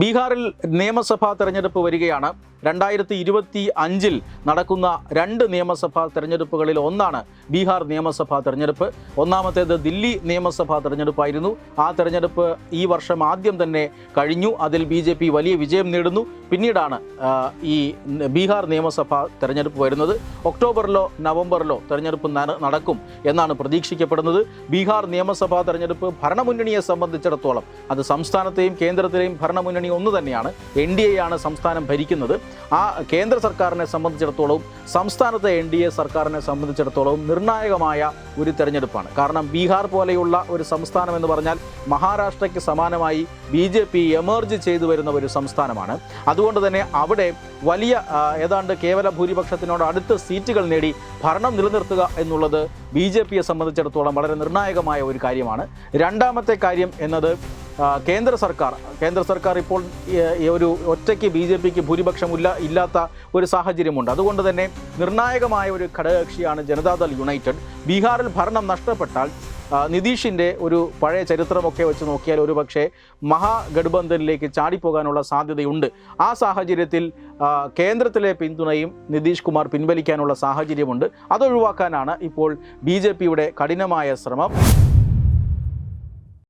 ബീഹാറിൽ നിയമസഭാ തെരഞ്ഞെടുപ്പ് വരികയാണ്. രണ്ടായിരത്തി ഇരുപത്തി അഞ്ചിൽ നടക്കുന്ന രണ്ട് നിയമസഭാ തെരഞ്ഞെടുപ്പുകളിൽ ഒന്നാണ് ബീഹാർ നിയമസഭാ തെരഞ്ഞെടുപ്പ്. ഒന്നാമത്തേത് ദില്ലി നിയമസഭാ തെരഞ്ഞെടുപ്പായിരുന്നു. ആ തെരഞ്ഞെടുപ്പ് ഈ വർഷം ആദ്യം തന്നെ കഴിഞ്ഞു. അതിൽ ബി വലിയ വിജയം നേടുന്നു. പിന്നീടാണ് ഈ ബീഹാർ നിയമസഭാ തെരഞ്ഞെടുപ്പ് വരുന്നത്. ഒക്ടോബറിലോ നവംബറിലോ തെരഞ്ഞെടുപ്പ് നടക്കും എന്നാണ് പ്രതീക്ഷിക്കപ്പെടുന്നത്. ബീഹാർ നിയമസഭാ തെരഞ്ഞെടുപ്പ് ഭരണമുന്നണിയെ സംബന്ധിച്ചിടത്തോളം അത് സംസ്ഥാനത്തെയും കേന്ദ്രത്തിലെയും ഭരണമുന്നണി ഒന്ന് തന്നെയാണ്. എൻ ഡി എ ആണ് സംസ്ഥാനം ഭരിക്കുന്നത്. ആ കേന്ദ്ര സർക്കാരിനെ സംബന്ധിച്ചിടത്തോളവും സംസ്ഥാനത്തെ എൻ ഡി എ സർക്കാരിനെ സംബന്ധിച്ചിടത്തോളവും നിർണായകമായ ഒരു തെരഞ്ഞെടുപ്പാണ്. കാരണം ബീഹാർ പോലെയുള്ള ഒരു സംസ്ഥാനം എന്ന് പറഞ്ഞാൽ മഹാരാഷ്ട്രയ്ക്ക് സമാനമായി ബി ജെ പി എമേർജ് ചെയ്തു വരുന്ന ഒരു സംസ്ഥാനമാണ്. അതുകൊണ്ട് തന്നെ അവിടെ വലിയ ഏതാണ്ട് കേവല ഭൂരിപക്ഷത്തിനോട് അടുത്ത് സീറ്റുകൾ നേടി ഭരണം നിലനിർത്തുക എന്നുള്ളത് ബി ജെ പിയെ സംബന്ധിച്ചിടത്തോളം വളരെ നിർണായകമായ ഒരു കാര്യമാണ്. രണ്ടാമത്തെ കാര്യം എന്നത് കേന്ദ്ര സർക്കാർ. കേന്ദ്ര സർക്കാർ ഇപ്പോൾ ഒരു ഒറ്റയ്ക്ക് ബി ജെ പിക്ക് ഭൂരിപക്ഷമില്ല ഇല്ലാത്ത ഒരു സാഹചര്യമുണ്ട്. അതുകൊണ്ട് തന്നെ നിർണായകമായ ഒരു ഘടകകക്ഷിയാണ് ജനതാദൾ യുണൈറ്റഡ്. ബീഹാറിൽ ഭരണം നഷ്ടപ്പെട്ടാൽ നിതീഷിന്റെ ഒരു പഴയ ചരിത്രമൊക്കെ വെച്ച് നോക്കിയാൽ ഒരു പക്ഷേ മഹാഗഡ്ബന്ധനിലേക്ക് ചാടിപ്പോകാനുള്ള സാധ്യതയുണ്ട്. ആ സാഹചര്യത്തിൽ കേന്ദ്രത്തിലെ പിന്തുണയും നിതീഷ് കുമാർ പിൻവലിക്കാനുള്ള സാഹചര്യമുണ്ട്. അതൊഴിവാക്കാനാണ് ഇപ്പോൾ ബി കഠിനമായ ശ്രമം.